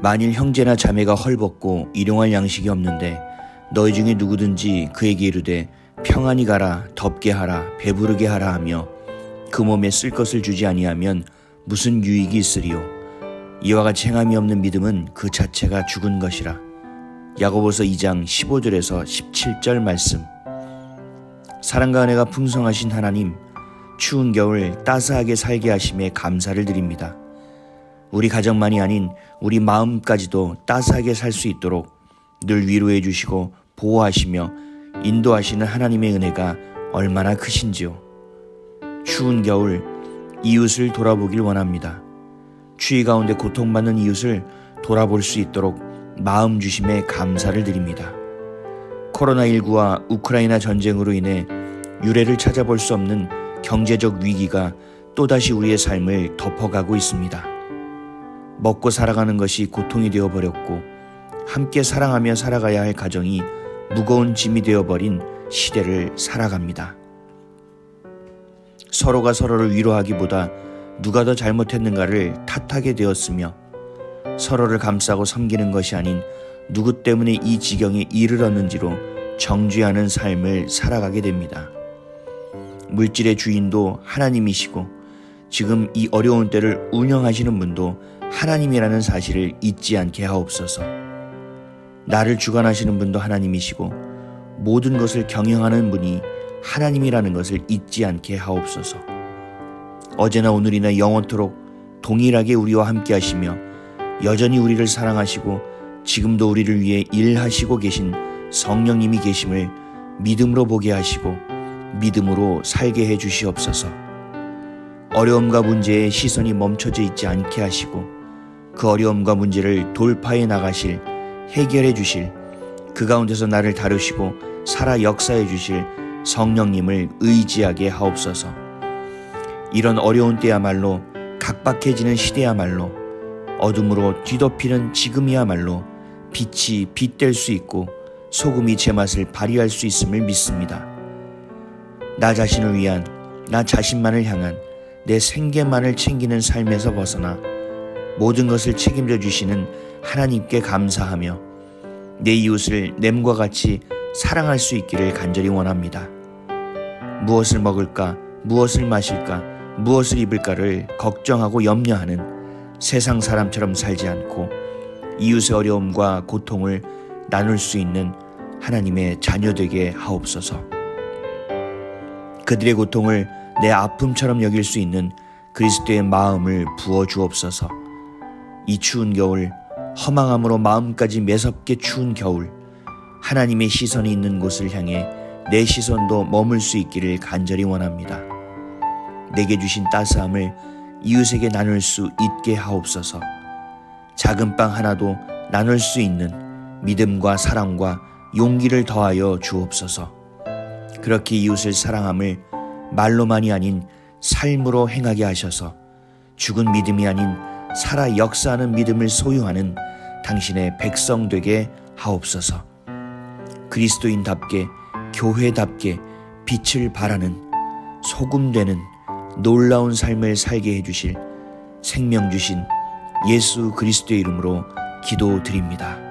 만일 형제나 자매가 헐벗고 일용할 양식이 없는데 너희 중에 누구든지 그에게 이르되 평안히 가라 덥게 하라 배부르게 하라 하며 그 몸에 쓸 것을 주지 아니하면 무슨 유익이 있으리요? 이와 같이 행함이 없는 믿음은 그 자체가 죽은 것이라. 야고보서 2장 15절에서 17절 말씀. 사랑과 은혜가 풍성하신 하나님 추운 겨울 따스하게 살게 하심에 감사를 드립니다. 우리 가정만이 아닌 우리 마음까지도 따스하게 살 수 있도록 늘 위로해 주시고 보호하시며 인도하시는 하나님의 은혜가 얼마나 크신지요. 추운 겨울 이웃을 돌아보길 원합니다. 추위 가운데 고통받는 이웃을 돌아볼 수 있도록 마음 주심에 감사를 드립니다. 코로나19와 우크라이나 전쟁으로 인해 유례를 찾아볼 수 없는 경제적 위기가 또다시 우리의 삶을 덮어가고 있습니다. 먹고 살아가는 것이 고통이 되어버렸고 함께 사랑하며 살아가야 할 가정이 무거운 짐이 되어버린 시대를 살아갑니다. 서로가 서로를 위로하기보다 누가 더 잘못했는가를 탓하게 되었으며 서로를 감싸고 섬기는 것이 아닌 누구 때문에 이 지경에 이르렀는지로 정죄하는 삶을 살아가게 됩니다. 물질의 주인도 하나님이시고 지금 이 어려운 때를 운영하시는 분도 하나님이라는 사실을 잊지 않게 하옵소서. 나를 주관하시는 분도 하나님이시고 모든 것을 경영하는 분이 하나님이라는 것을 잊지 않게 하옵소서. 어제나 오늘이나 영원토록 동일하게 우리와 함께 하시며 여전히 우리를 사랑하시고 지금도 우리를 위해 일하시고 계신 성령님이 계심을 믿음으로 보게 하시고 믿음으로 살게 해 주시옵소서. 어려움과 문제에 시선이 멈춰져 있지 않게 하시고 그 어려움과 문제를 돌파해 나가실 해결해 주실 그 가운데서 나를 다루시고 살아 역사해 주실 성령님을 의지하게 하옵소서. 이런 어려운 때야말로 각박해지는 시대야말로 어둠으로 뒤덮이는 지금이야말로 빛이 빛될 수 있고 소금이 제맛을 발휘할 수 있음을 믿습니다. 나 자신을 위한 나 자신만을 향한 내 생계만을 챙기는 삶에서 벗어나 모든 것을 책임져 주시는 하나님께 감사하며 내 이웃을 냄과 같이 사랑할 수 있기를 간절히 원합니다. 무엇을 먹을까, 무엇을 마실까, 무엇을 입을까를 걱정하고 염려하는 세상 사람처럼 살지 않고 이웃의 어려움과 고통을 나눌 수 있는 하나님의 자녀 되게 하옵소서. 그들의 고통을 내 아픔처럼 여길 수 있는 그리스도의 마음을 부어 주옵소서. 이 추운 겨울 허망함으로 마음까지 매섭게 추운 겨울 하나님의 시선이 있는 곳을 향해 내 시선도 머물 수 있기를 간절히 원합니다. 내게 주신 따스함을 이웃에게 나눌 수 있게 하옵소서. 작은 빵 하나도 나눌 수 있는 믿음과 사랑과 용기를 더하여 주옵소서. 그렇게 이웃을 사랑함을 말로만이 아닌 삶으로 행하게 하셔서 죽은 믿음이 아닌 살아 역사하는 믿음을 소유하는 당신의 백성 되게 하옵소서. 그리스도인답게 교회답게 빛을 발하는 소금 되는 놀라운 삶을 살게 해주실 생명 주신 예수 그리스도의 이름으로 기도드립니다.